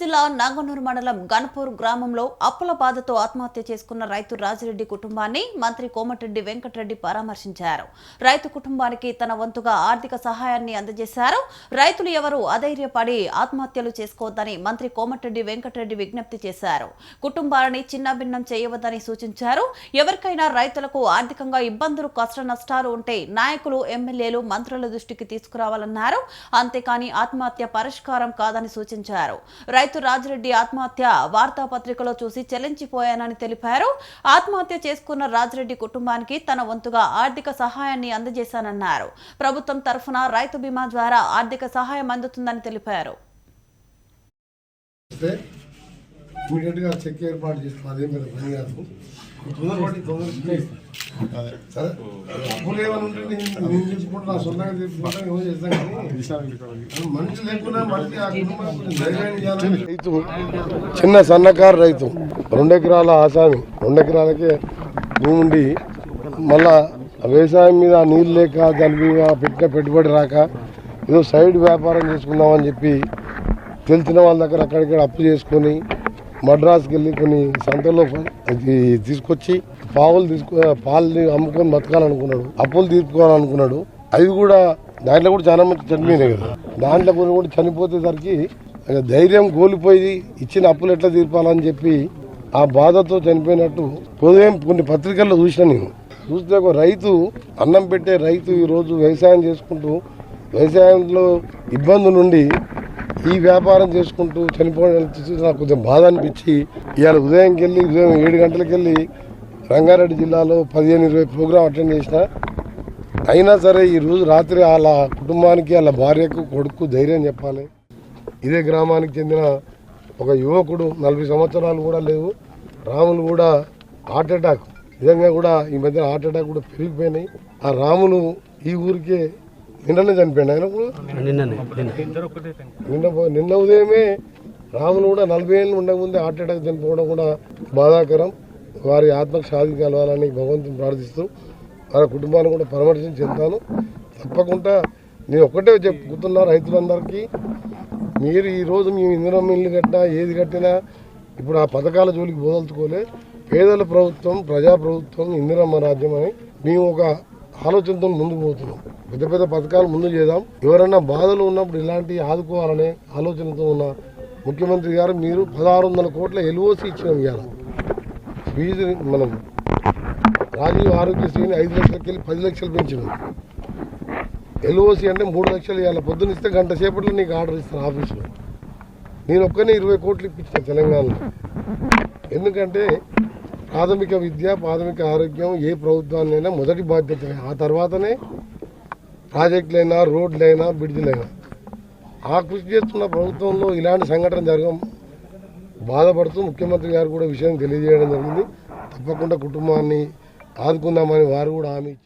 జిల్లా నాగనూరు మండలం గన్పూర్ గ్రామంలో అప్పుల బాధతో ఆత్మహత్య చేసుకున్న రైతు రాజిరెడ్డి కుటుంబాన్ని మంత్రి కోమటిరెడ్డి వెంకటరెడ్డి పరామర్శించారు. రైతు కుటుంబానికి తన వంతుగా ఆర్థిక సహాయాన్ని అందజేశారు. రైతులు ఎవరు అధైర్యపడి ఆత్మహత్యలు చేసుకోవద్దని మంత్రి కోమటిరెడ్డి వెంకటరెడ్డి విజ్ఞప్తి చేశారు. కుటుంబాలని చిన్నభిన్నం చేయవద్దని సూచించారు. ఎవరికైనా రైతులకు ఆర్థికంగా ఇబ్బందులు కష్ట నష్టాలు ఉంటే నాయకులు ఎమ్మెల్యేలు మంత్రుల దృష్టికి తీసుకురావాలన్నారు. అంతేకాని ఆత్మహత్య పరిష్కారం కాదని సూచించారు. రైతు రైతు రాజిరెడ్డి ఆత్మహత్య వార్తాపత్రికలో చూసి చెల్లించిపోయానని తెలిపారు. ఆత్మహత్య చేసుకున్న రాజిరెడ్డి కుటుంబానికి తన వంతుగా ఆర్థిక సహాయాన్ని అందజేశానన్నారు. ప్రభుత్వం తరఫున రైతు బీమా ద్వారా ఆర్థిక సహాయం అందుతుందని తెలిపారు. ఇమీడియట్గా చెక్ ఏర్పాటు చేస్తాం అదే మీద పని కాదు తొందరపడి తొందర సరే అప్పులు నేను నా సొంతంగా ఏమో చేస్తాం కానీ మనిషి లేకుండా ఆ కుటుంబానికి రైతు చిన్న సన్నకారు రైతు రెండెకరాల ఆసామి రెండెకరాలకే భూమి ఉండి మళ్ళా వ్యవసాయం మీద నీళ్ళు లేక దాని మీద పెట్టిన పెట్టుబడి రాక ఏదో సైడ్ వ్యాపారం చేసుకుందామని చెప్పి తెలిసిన వాళ్ళ దగ్గర అక్కడిక్కడ అప్పు చేసుకొని మద్రాసుకి వెళ్ళి కొన్ని సంతల్లో అది తీసుకొచ్చి పావులు తీసుకో పాలు అమ్ముకొని బతకాలనుకున్నాడు. అప్పులు తీర్చుకోవాలనుకున్నాడు. అవి కూడా దాంట్లో కూడా చాలా మంది చనిపోయినాయి కదా. దాంట్లో కూడా చనిపోతేసరికి ధైర్యం కోల్పోయి ఇచ్చిన అప్పులు ఎట్లా తీర్పాలని చెప్పి ఆ బాధతో చనిపోయినట్టు ఉదయం కొన్ని పత్రికల్లో చూసిన నేను. చూస్తే ఒక రైతు అన్నం పెట్టే రైతు ఈరోజు వ్యవసాయం చేసుకుంటూ వ్యవసాయంలో ఇబ్బందులు ఉండి ఈ వ్యాపారం చేసుకుంటూ చనిపోవడం నాకు కొంచెం బాధ అనిపించి ఇవాళ ఉదయంకి వెళ్ళి ఉదయం ఏడు గంటలకు వెళ్ళి రంగారెడ్డి జిల్లాలో పదిహేను ఇరవై ప్రోగ్రాం అటెండ్ చేసిన అయినా సరే ఈ రోజు రాత్రి వాళ్ళ కుటుంబానికి వాళ్ళ భార్యకు కొడుకు ధైర్యం చెప్పాలి. ఇదే గ్రామానికి చెందిన ఒక యువకుడు నలభై సంవత్సరాలు కూడా లేవు. రాములు కూడా హార్ట్ అటాక్. నిజంగా కూడా ఈ మధ్య హార్ట్ అటాక్ కూడా పెరిగిపోయినాయి. ఆ రాములు ఈ ఊరికే నిన్ననే చనిపోయాడు ఆయన కూడా? నిన్న. ఉదయమే రాములు కూడా నలభై ఏళ్ళు ఉండకముందే హార్ట్ అటాక్ చనిపోవడం కూడా బాధాకరం. వారి ఆత్మకు శాంతి కలవాలని భగవంతుని ప్రార్థిస్తూ వారి కుటుంబాన్ని కూడా పరామర్శించి చెప్తాను. తప్పకుండా నేను ఒకటే చెప్పుతున్నా రైతులందరికీ మీరు ఈ రోజు మీ ఇందిరం ఇల్లు కట్టినా ఏది కట్టినా ఇప్పుడు ఆ పథకాల జోలికి పోదలుచుకోలే పేదల ప్రభుత్వం ప్రజా ప్రభుత్వం ఇందిరమ్మ రాజ్యం అని మేము ఒక ఆలోచనతో ముందుకు పోతున్నాం. పెద్ద పెద్ద పథకాలు ముందు చేద్దాం. ఎవరైనా బాధలు ఉన్నప్పుడు ఇలాంటి ఆదుకోవాలనే ఆలోచనతో ఉన్న ముఖ్యమంత్రి గారు మీరు పదహారు వందల కోట్ల ఎల్ఓసి ఇచ్చిన ఇవాళ ఫీజు మనం రాజీవ్ ఆరోగ్యశ్రీని ఐదు లక్షలకి వెళ్ళి పది లక్షలు పెంచినాం. ఎల్ఓసి అంటే మూడు లక్షలు ఇవాళ పొద్దునిస్తే ఇస్తే గంట సేపట్లో నీకు ఆర్డర్ ఇస్తాను ఆఫీసులో. నేను ఒక్కనే ఇరవై కోట్లు ఇప్పించిన తెలంగాణలో. ఎందుకంటే ప్రాథమిక విద్య ప్రాథమిక ఆరోగ్యం ఏ ప్రభుత్వాన్నైనా మొదటి బాధ్యత ఆ తర్వాతనే ప్రాజెక్టులైనా రోడ్లైనా బ్రిడ్జ్లైనా. ఆ కృషి చేస్తున్న ప్రభుత్వంలో ఇలాంటి సంఘటన జరగం బాధపడుతూ ముఖ్యమంత్రి గారు కూడా విషయం తెలియజేయడం జరిగింది. తప్పకుండా కుటుంబాన్ని ఆదుకుందామని వారు కూడా హామీ